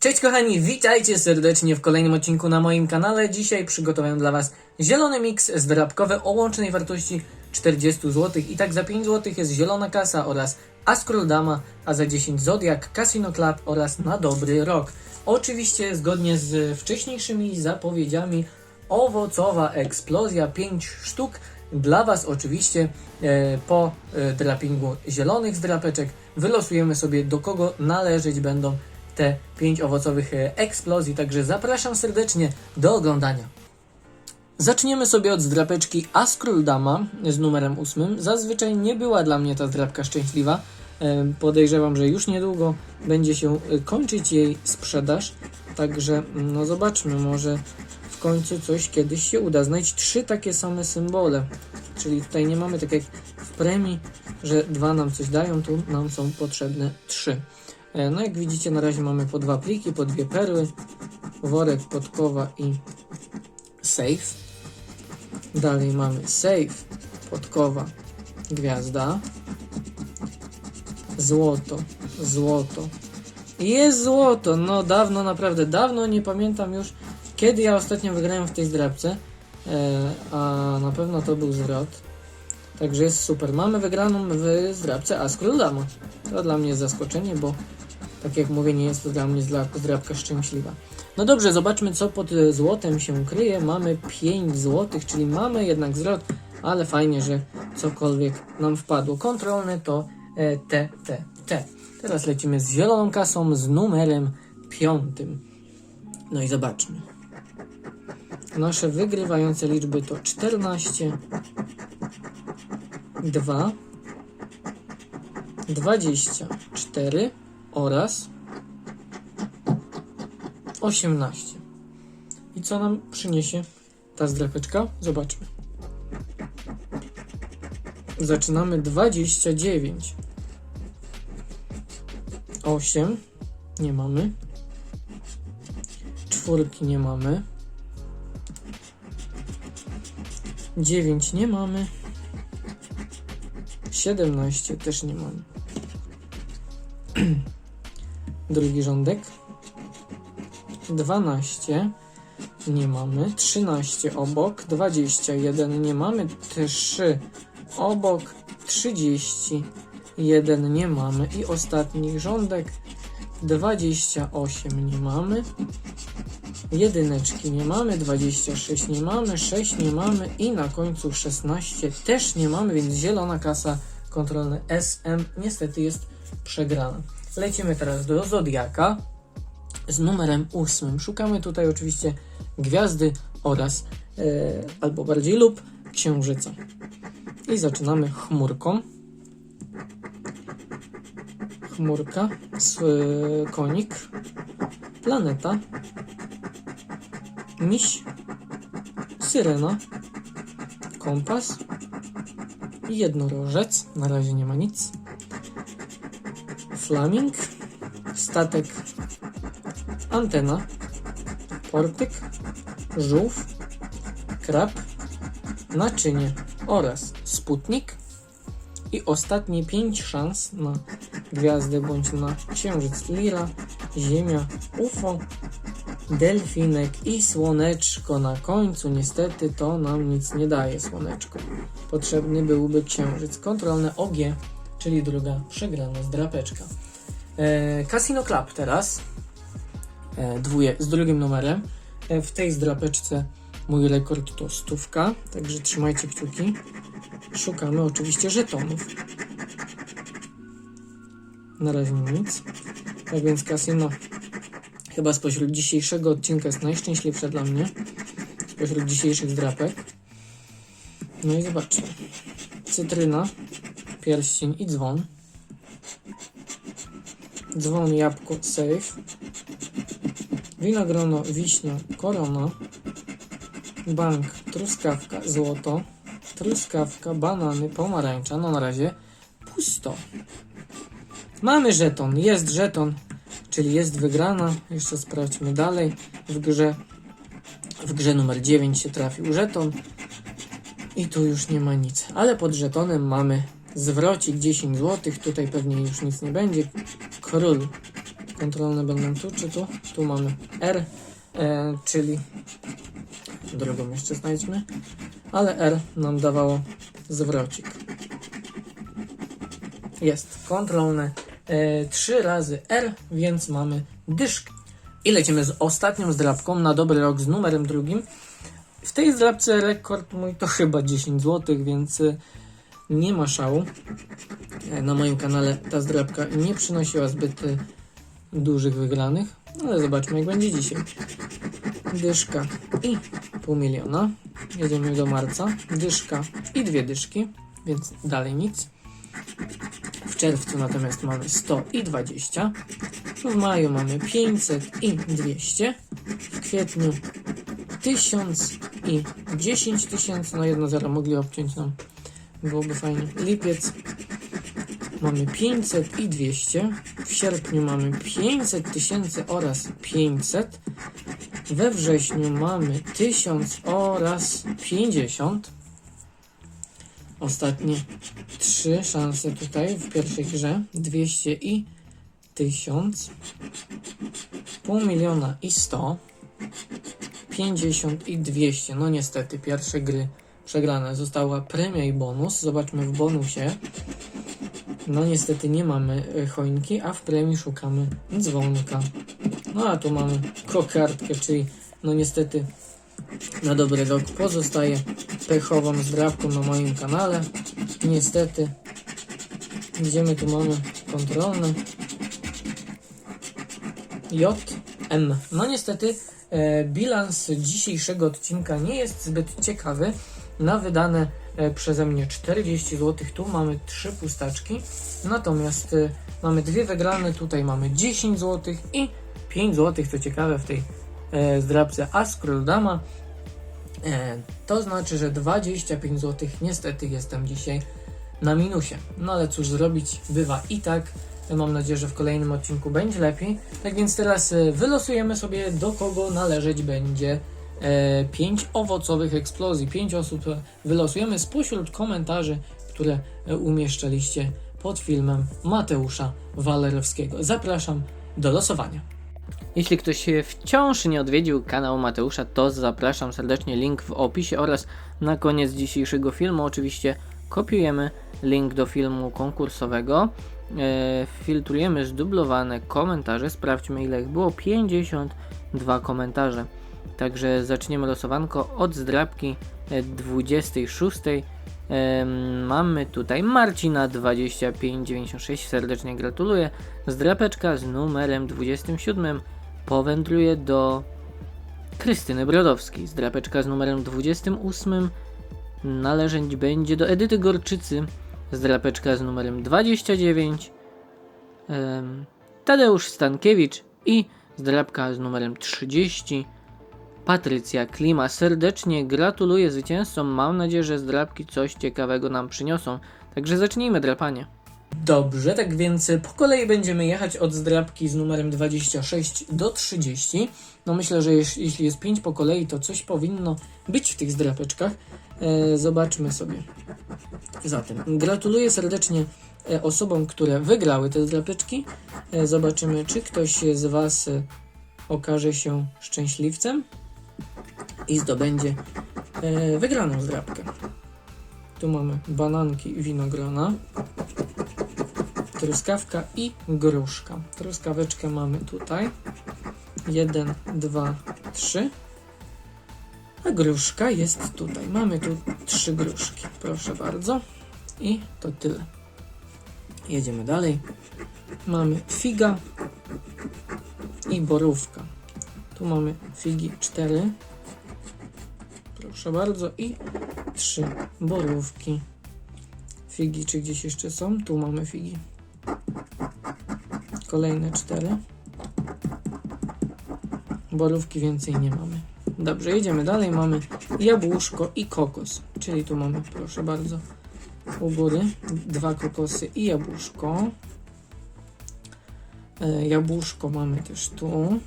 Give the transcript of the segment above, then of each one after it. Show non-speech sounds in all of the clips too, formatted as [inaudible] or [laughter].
Cześć kochani, witajcie serdecznie w kolejnym odcinku na moim kanale. Dzisiaj przygotowałem dla Was zielony miks zdrabkowy o łącznej wartości 40 zł. I tak za 5 zł jest zielona kasa oraz Askrol Dama, a za 10 Zodiak, Casino Club oraz na dobry rok. Oczywiście zgodnie z wcześniejszymi zapowiedziami owocowa eksplozja 5 sztuk dla Was oczywiście e, po e, drapingu zielonych zdrapeczek wylosujemy sobie do kogo należeć będą te 5 owocowych e, eksplozji, także zapraszam serdecznie do oglądania. Zaczniemy sobie od zdrapeczki Askrul Dama z numerem 8. Zazwyczaj nie była dla mnie ta zdrapka szczęśliwa. E, Podejrzewam, że już niedługo będzie się e, kończyć jej sprzedaż. Także no zobaczmy, może w końcu coś kiedyś się uda. Znajdź trzy takie same symbole. Czyli tutaj nie mamy tak jak w premii, że dwa nam coś dają, tu nam są potrzebne trzy. E, No jak widzicie na razie mamy po dwa pliki, po dwie perły, worek, podkowa i safe. Dalej mamy safe, podkowa, gwiazda, złoto, złoto. Jest złoto, no dawno, naprawdę dawno, nie pamiętam już kiedy ja ostatnio wygrałem w tej zdrabce, e, a na pewno to był zwrot. Także jest super. Mamy wygraną w zdrabce Askrul Dama. To dla mnie jest zaskoczenie, bo tak jak mówię, nie jest to dla mnie zdrabka szczęśliwa. No dobrze, zobaczmy co pod złotem się kryje. Mamy 5 złotych, czyli mamy jednak zwrot, ale fajnie, że cokolwiek nam wpadło. Kontrolne to e, T, T, T. Teraz lecimy z zieloną kasą z numerem piątym. No i zobaczmy. Nasze wygrywające liczby to 14, 2, 24 oraz 18. I co nam przyniesie ta zdrapeczka? Zobaczmy. Zaczynamy 29. 8. Nie mamy. Czwórki nie mamy. 9 nie mamy. 17 też nie mamy. [clears throat] Drugi rządek. 12 nie mamy. 13 obok. 21 nie mamy. 3 obok. 31 nie mamy. I ostatni rządek. 28 nie mamy. Jedyneczki nie mamy, 26 nie mamy, 6 nie mamy i na końcu 16 też nie mamy, więc zielona kasa kontrolny SM niestety jest przegrana. Lecimy teraz do Zodiaka z numerem 8. Szukamy tutaj oczywiście gwiazdy oraz e, albo bardziej lub księżyca. I zaczynamy chmurką. Chmurka, e, konik, planeta, miś, syrena, kompas i jednorożec. Na razie nie ma nic. Flaming, statek, antena, portyk, żółw, krab, naczynie oraz sputnik. I ostatnie 5 szans na gwiazdę bądź na księżyc Lira, Ziemia, UFO, delfinek i słoneczko na końcu. Niestety to nam nic nie daje, słoneczko. Potrzebny byłby księżyc. Kontrolne OG, czyli druga przegrana zdrapeczka. E, Casino Club teraz. E, dwóje, z drugim numerem. E, w tej zdrapeczce mój rekord to stówka, także trzymajcie kciuki. Szukamy oczywiście żetonów. Na razie nic. Tak więc Casino chyba spośród dzisiejszego odcinka jest najszczęśliwsza dla mnie. Spośród dzisiejszych zdrapek. No i zobaczmy. Cytryna, pierścień i dzwon. Dzwon, jabłko, safe. Winogrono, wiśnia, korona. Bank, truskawka, złoto. Truskawka, banany, pomarańcza. No na razie pusto. Mamy żeton, jest żeton, czyli jest wygrana. Jeszcze sprawdźmy dalej. W grze, w grze numer 9 się trafił żeton. I tu już nie ma nic. Ale pod żetonem mamy zwrocik 10 zł. Tutaj pewnie już nic nie będzie. Król kontrolne będą tu czy tu? Tu mamy R, e, czyli drugą jeszcze znajdźmy, ale R nam dawało zwrocik. Jest kontrolne e, 3 razy R, więc mamy dyszkę. I lecimy z ostatnią zdrabką na dobry rok z numerem drugim. W tej zdrabce rekord mój to chyba 10 zł, więc e, nie ma szału. E, Na moim kanale ta zdrabka nie przynosiła zbyt e, dużych wygranych, ale zobaczmy jak będzie dzisiaj. Dyszka i pół miliona. Jedziemy do marca. Dyszka i dwie dyszki, więc dalej nic. W czerwcu natomiast mamy 100 i 20. W maju mamy 500 i 200. W kwietniu 1000 i 10 tysięcy. No jedno zero mogli obciąć nam. Byłoby fajnie. Lipiec mamy 500 i 200. W sierpniu mamy 500 tysięcy oraz 500. We wrześniu mamy 1000 oraz 50. Ostatnie trzy szanse tutaj w pierwszej grze. 200 i 1000. Pół miliona i 100. 50 i 200. No niestety, pierwsze gry przegrane. Została premia i bonus. Zobaczmy w bonusie. No niestety nie mamy e, choinki, a w premii szukamy dzwonka. No a tu mamy kokardkę, czyli no niestety na dobry rok pozostaje pechową zdrabką na moim kanale. Niestety. Gdzie my tu mamy kontrolne? J, M. No niestety bilans dzisiejszego odcinka nie jest zbyt ciekawy. Na wydane e, przeze mnie 40 zł tu mamy trzy pustaczki. Natomiast e, mamy dwie wygrane, tutaj mamy 10 zł i 5 zł, co ciekawe w tej e, zdrabce Askról Dama. E, to znaczy, że 25 zł niestety jestem dzisiaj na minusie. No ale cóż zrobić, bywa i tak. Mam nadzieję, że w kolejnym odcinku będzie lepiej. Tak więc teraz e, wylosujemy sobie, do kogo należeć będzie 5 owocowych eksplozji. 5 osób e, wylosujemy spośród komentarzy, które e, umieszczaliście pod filmem Mateusza Walerowskiego. Zapraszam do losowania. Jeśli ktoś wciąż nie odwiedził kanału Mateusza, to zapraszam serdecznie, link w opisie oraz na koniec dzisiejszego filmu oczywiście kopiujemy link do filmu konkursowego, e, filtrujemy zdublowane komentarze, sprawdźmy ile ich było, 52 komentarze. Także zaczniemy losowanko od zdrabki e, 26. Em, Mamy tutaj Marcina 2596, serdecznie gratuluję. Zdrapeczka z numerem 27 powędruje do Krystyny Brodowskiej. Zdrapeczka z numerem 28 należeć będzie do Edyty Gorczycy. Zdrapeczka z numerem 29 em, Tadeusz Stankiewicz i zdrapka z numerem 30 Patrycja Klima. Serdecznie gratuluję zwycięzcom. Mam nadzieję, że zdrapki coś ciekawego nam przyniosą. Także zacznijmy drapanie. Dobrze, tak więc po kolei będziemy jechać od zdrapki z numerem 26 do 30. No myślę, że jeśli jest 5 po kolei, to coś powinno być w tych zdrapeczkach. E, zobaczmy sobie. Zatem gratuluję serdecznie e, osobom, które wygrały te zdrapeczki. E, zobaczymy, czy ktoś z Was okaże się szczęśliwcem i zdobędzie wygraną zdrabkę. Tu mamy bananki winogrona, truskawka i gruszka. Truskaweczkę mamy tutaj. Jeden, dwa, trzy. A gruszka jest tutaj. Mamy tu trzy gruszki. Proszę bardzo. I to tyle. Jedziemy dalej. Mamy figa i borówka. Tu mamy figi 4. Proszę bardzo. I trzy borówki. Figi, czy gdzieś jeszcze są? Tu mamy figi. Kolejne cztery. Borówki więcej nie mamy. Dobrze, jedziemy dalej. Mamy jabłuszko i kokos. Czyli tu mamy, proszę bardzo, u góry dwa kokosy i jabłuszko. E, jabłuszko mamy też tu.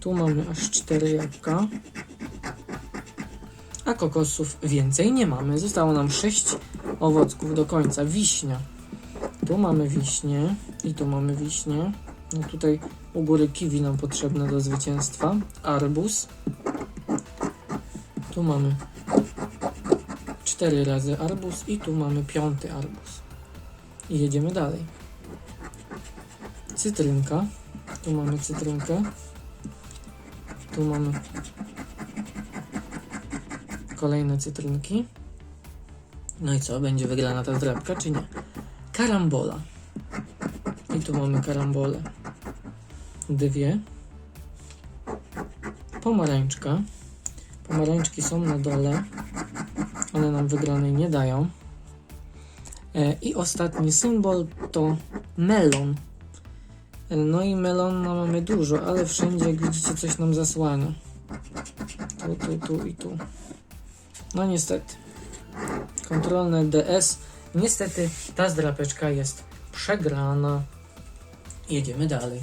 Tu mamy aż cztery jabłka. A kokosów więcej nie mamy. Zostało nam sześć owocków do końca. Wiśnia. Tu mamy wiśnie. I tu mamy wiśnie. No tutaj u góry kiwi nam potrzebne do zwycięstwa. Arbuz. Tu mamy cztery razy arbuz i tu mamy piąty arbuz. I jedziemy dalej. Cytrynka. Tu mamy cytrynkę. Tu mamy kolejne cytrynki. No i co? Będzie wygrana ta zdrabka, czy nie? Karambola. I tu mamy karambolę. Dwie. Pomarańczka. Pomarańczki są na dole. One nam wygranej nie dają. E, I ostatni symbol to melon. E, No i melona mamy dużo, ale wszędzie jak widzicie coś nam zasłania. Tu, tu, tu i tu. No niestety. Kontrolne DS. Niestety ta zdrapeczka jest przegrana. Jedziemy dalej.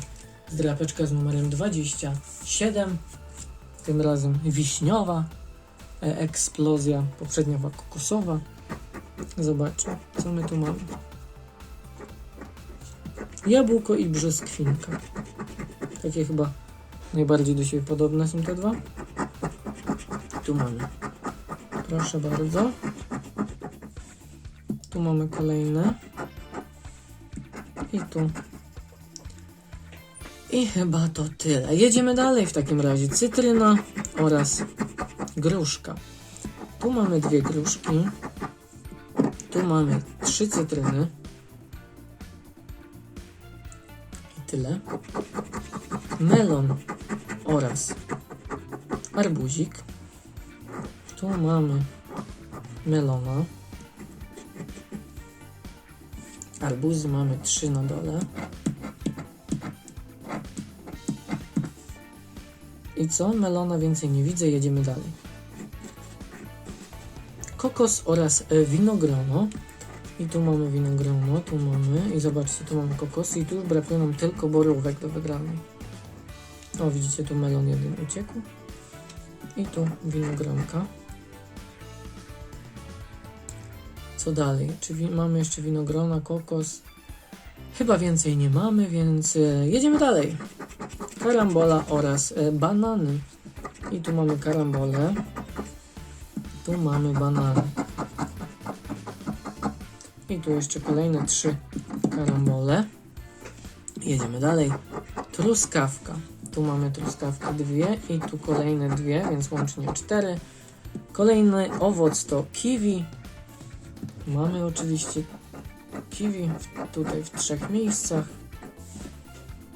Zdrapeczka z numerem 27. Tym razem wiśniowa e, eksplozja. Poprzednia była kokosowa. Zobaczmy, co my tu mamy. Jabłko i brzoskwinka. Takie chyba najbardziej do siebie podobne są te dwa. Tu mamy. Proszę bardzo. Tu mamy kolejne. I tu. I chyba to tyle. Jedziemy dalej w takim razie. Cytryna oraz gruszka. Tu mamy dwie gruszki. Tu mamy trzy cytryny. I tyle. Melon oraz arbuzik. Tu mamy melona. Arbuzy mamy trzy na dole. I co? Melona więcej nie widzę, jedziemy dalej. Kokos oraz e, winogrono. I tu mamy winogrono, tu mamy. I zobaczcie, tu mamy kokosy. I tu już brakuje nam tylko borówek do wygranej. O, widzicie, tu melon jeden uciekł. I tu winogronka. Co dalej? Czy mamy jeszcze winogrona, kokos? Chyba więcej nie mamy, więc e, jedziemy dalej. Karambola oraz e, banany. I tu mamy karambolę. Tu mamy banany. I tu jeszcze kolejne trzy karambole. Jedziemy dalej. Truskawka. Tu mamy truskawkę dwie i tu kolejne dwie, więc łącznie cztery. Kolejny owoc to kiwi. Mamy oczywiście kiwi tutaj w trzech miejscach.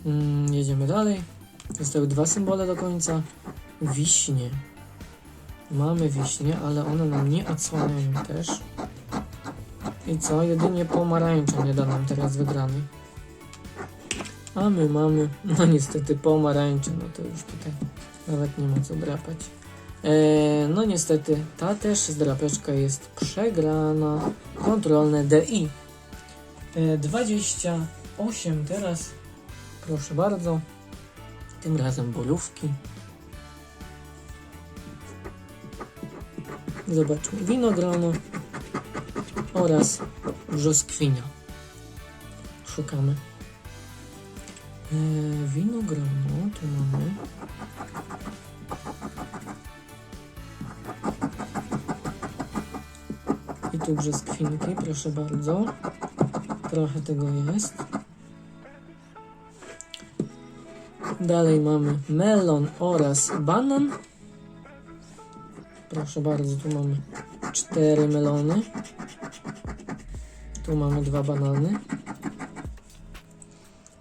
Mm, jedziemy dalej. Zostały dwa symbole do końca. Wiśnie. Mamy wiśnie, ale one nam nie odsłaniają też. I co? Jedynie pomarańcza nie da nam teraz wygranej. A my mamy, no niestety pomarańcze, no to już tutaj nawet nie ma co drapać. E, no niestety, ta też zdrapeczka jest przegrana. Kontrolne DI. E, 28 teraz. Proszę bardzo. Tym razem bolówki. Zobaczmy. Winogrono oraz brzoskwinia. Szukamy. E, winogrono tu mamy. I tu brzoskwinki, proszę bardzo. Trochę tego jest. Dalej mamy melon oraz banan. Proszę bardzo, tu mamy cztery melony. Tu mamy dwa banany.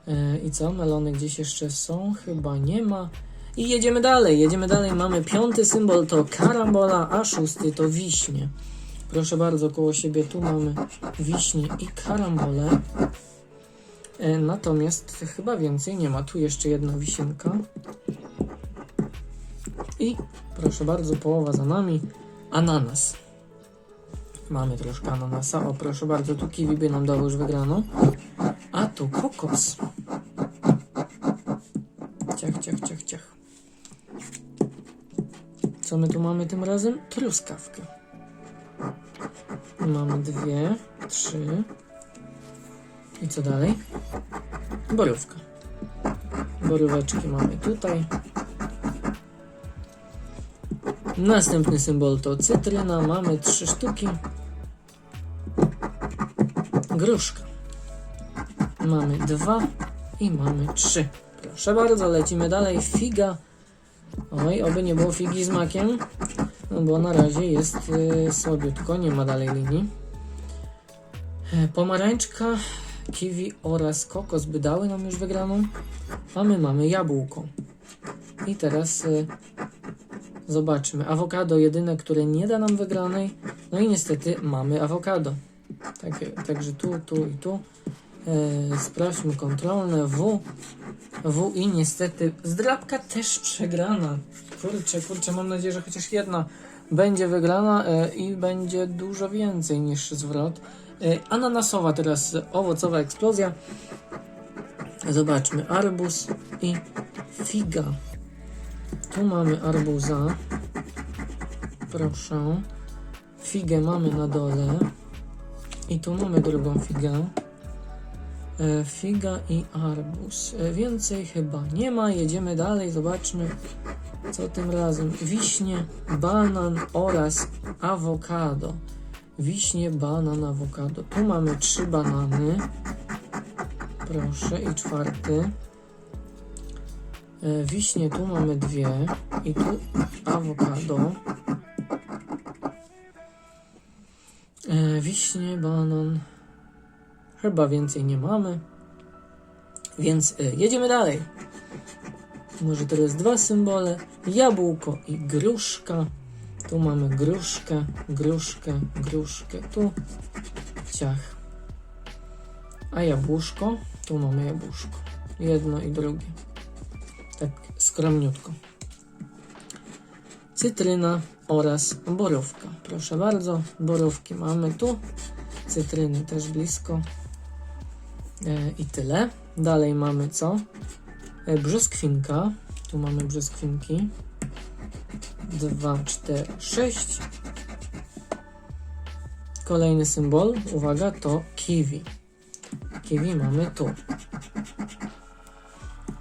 E, I co? Melony gdzieś jeszcze są? Chyba nie ma. I jedziemy dalej, jedziemy dalej. Mamy piąty symbol to karambola, a szósty to wiśnie. Proszę bardzo, koło siebie tu mamy wiśnie i karambole. E, natomiast chyba więcej nie ma. Tu jeszcze jedna wisienka. I proszę bardzo, połowa za nami. Ananas. Mamy troszkę ananasa. O, proszę bardzo, tu kiwi by nam dało już wygraną. A tu kokos. Ciach, ciach, ciach, ciach. Co my tu mamy tym razem? Truskawkę. Mamy dwie, trzy. I co dalej? borówka. Boróweczki mamy tutaj. Następny symbol to cytryna. Mamy trzy sztuki. Gruszka. Mamy dwa i mamy trzy. Proszę bardzo, lecimy dalej. Figa. Oj, oby nie było figi z makiem. No bo na razie jest y, słabiutko, nie ma dalej linii. E, Pomarańczka, kiwi oraz kokos by dały nam już wygraną. A my mamy jabłko. I teraz y, zobaczmy. Awokado jedyne, które nie da nam wygranej. No i niestety mamy awokado. Tak, także tu, tu i tu. E, sprawdźmy kontrolne. W. W i niestety zdrabka też przegrana. Kurczę, kurczę, mam nadzieję, że chociaż jedna będzie wygrana e, i będzie dużo więcej niż zwrot. E, ananasowa teraz owocowa eksplozja. Zobaczmy, arbuz i figa. Tu mamy arbuza. Proszę. Figę mamy na dole. I tu mamy drugą figę. E, Figa i arbuz. E, Więcej chyba nie ma. Jedziemy dalej, zobaczmy co tym razem. Wiśnie, banan oraz awokado. Wiśnie, banan, awokado. Tu mamy trzy banany. Proszę i czwarty. E, Wiśnie tu mamy dwie i tu awokado. E, Wiśnie, banan. Chyba więcej nie mamy. Więc e, jedziemy dalej. Może teraz dwa symbole. Jabłko i gruszka. Tu mamy gruszkę, gruszkę, gruszkę. Tu ciach. A jabłuszko? Tu mamy jabłuszko. Jedno i drugie. Tak skromniutko. Cytryna oraz borówka. Proszę bardzo, borówki mamy tu. Cytryny też blisko. E, I tyle. Dalej mamy co? E, Brzoskwinka. Tu mamy brzoskwinki. 2, 4, 6. Kolejny symbol, uwaga, to kiwi. Kiwi mamy tu.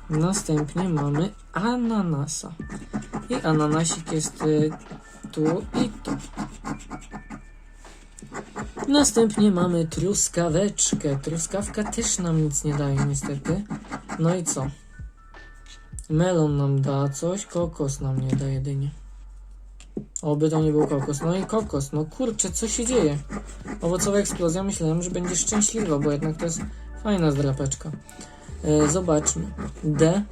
Następnie mamy ananasa. I ananasik jest y, tu i tu. Następnie mamy truskaweczkę. Truskawka też nam nic nie daje niestety. No i co? Melon nam da coś, kokos nam nie da jedynie. Oby to nie był kokos. No i kokos, no kurczę, co się dzieje? Owocowa eksplozja, myślałem, że będzie szczęśliwa, bo jednak to jest fajna zdrapeczka. E, zobaczmy. D.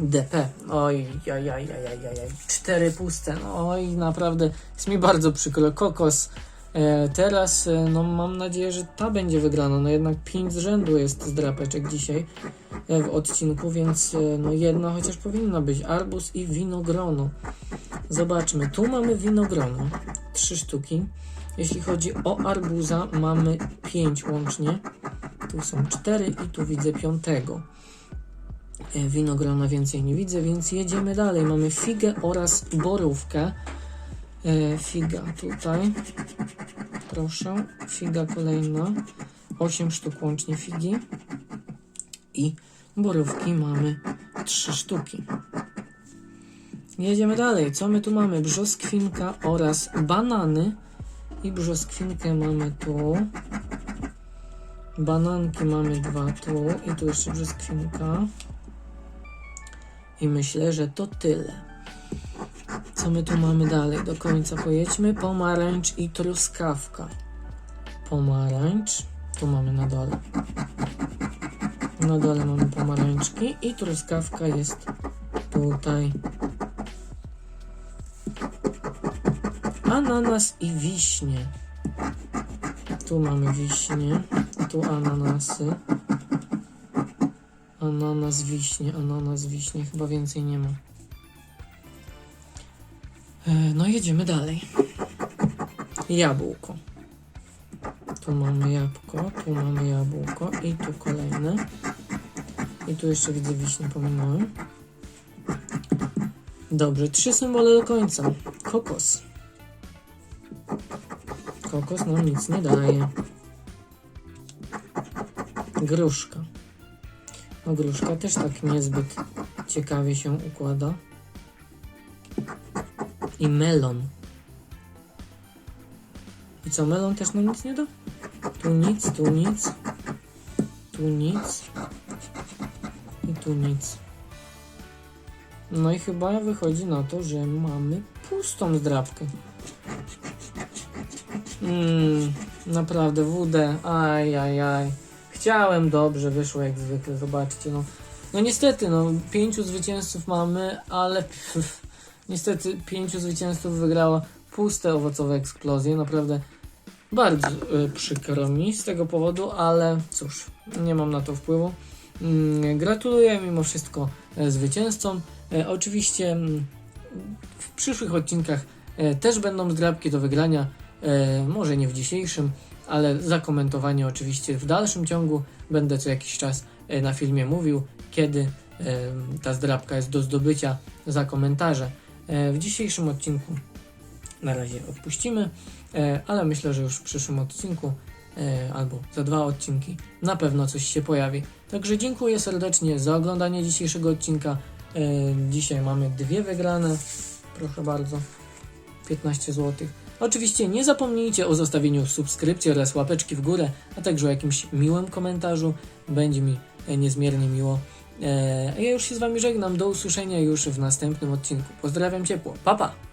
DP. Oj, jaj, jaj, jaj, jaj. Cztery puste. No, Oj, naprawdę jest mi bardzo przykro. Kokos. E, teraz, e, no mam nadzieję, że ta będzie wygrana. No jednak pięć z rzędu jest zdrapeczek dzisiaj e, w odcinku, więc e, no jedna chociaż powinna być. Arbuz i winogrono. Zobaczmy, tu mamy winogrono. Trzy sztuki. Jeśli chodzi o arbuza, mamy pięć łącznie. Tu są cztery i tu widzę piątego. E, Winogrona więcej nie widzę, więc jedziemy dalej. Mamy figę oraz borówkę. E, Figa tutaj. Proszę. Figa kolejna. 8 sztuk łącznie figi. I borówki mamy 3 sztuki. Jedziemy dalej. Co my tu mamy? Brzoskwinka oraz banany. I brzoskwinkę mamy tu. Bananki mamy dwa tu. I tu jeszcze brzoskwinka. I myślę, że to tyle. Co my tu mamy dalej? Do końca pojedźmy. Pomarańcz i truskawka. Pomarańcz. Tu mamy na dole. Na dole mamy pomarańczki i truskawka jest tutaj. Ananas i wiśnie. Tu mamy wiśnie. Tu ananasy. Ananas, wiśnie, ananas, wiśnie. Chyba więcej nie ma. E, No jedziemy dalej. Jabłko. Tu mamy jabłko, tu mamy jabłko i tu kolejne. I tu jeszcze widzę wiśnie, pominąłem. Dobrze, trzy symbole do końca. Kokos. Kokos nam nic nie daje. Gruszka. No gruszka też tak niezbyt ciekawie się układa. I melon. I co, melon też nam nic nie da? Tu nic, tu nic. Tu nic. I tu nic. No i chyba wychodzi na to, że mamy pustą zdrabkę. Mmm, naprawdę WD, aj, aj, aj. Chciałem dobrze, wyszło jak zwykle, zobaczcie, no. No niestety, no, pięciu zwycięzców mamy, ale pff, niestety pięciu zwycięzców wygrało puste owocowe eksplozje, naprawdę bardzo y, przykro mi z tego powodu, ale cóż, nie mam na to wpływu. Mm, gratuluję mimo wszystko e, zwycięzcom. E, oczywiście mm, w przyszłych odcinkach e, też będą zdrabki do wygrania, może nie w dzisiejszym, ale zakomentowanie oczywiście w dalszym ciągu. Będę co jakiś czas e, na filmie mówił, kiedy e, ta zdrabka jest do zdobycia za komentarze. E, w dzisiejszym odcinku na razie odpuścimy, e, ale myślę, że już w przyszłym odcinku e, albo za dwa odcinki na pewno coś się pojawi. Także dziękuję serdecznie za oglądanie dzisiejszego odcinka. E, Dzisiaj mamy dwie wygrane, proszę bardzo, 15 zł. Oczywiście nie zapomnijcie o zostawieniu subskrypcji oraz łapeczki w górę, a także o jakimś miłym komentarzu. Będzie mi e, niezmiernie miło. E, Ja już się z Wami żegnam. Do usłyszenia już w następnym odcinku. Pozdrawiam ciepło. Pa, pa!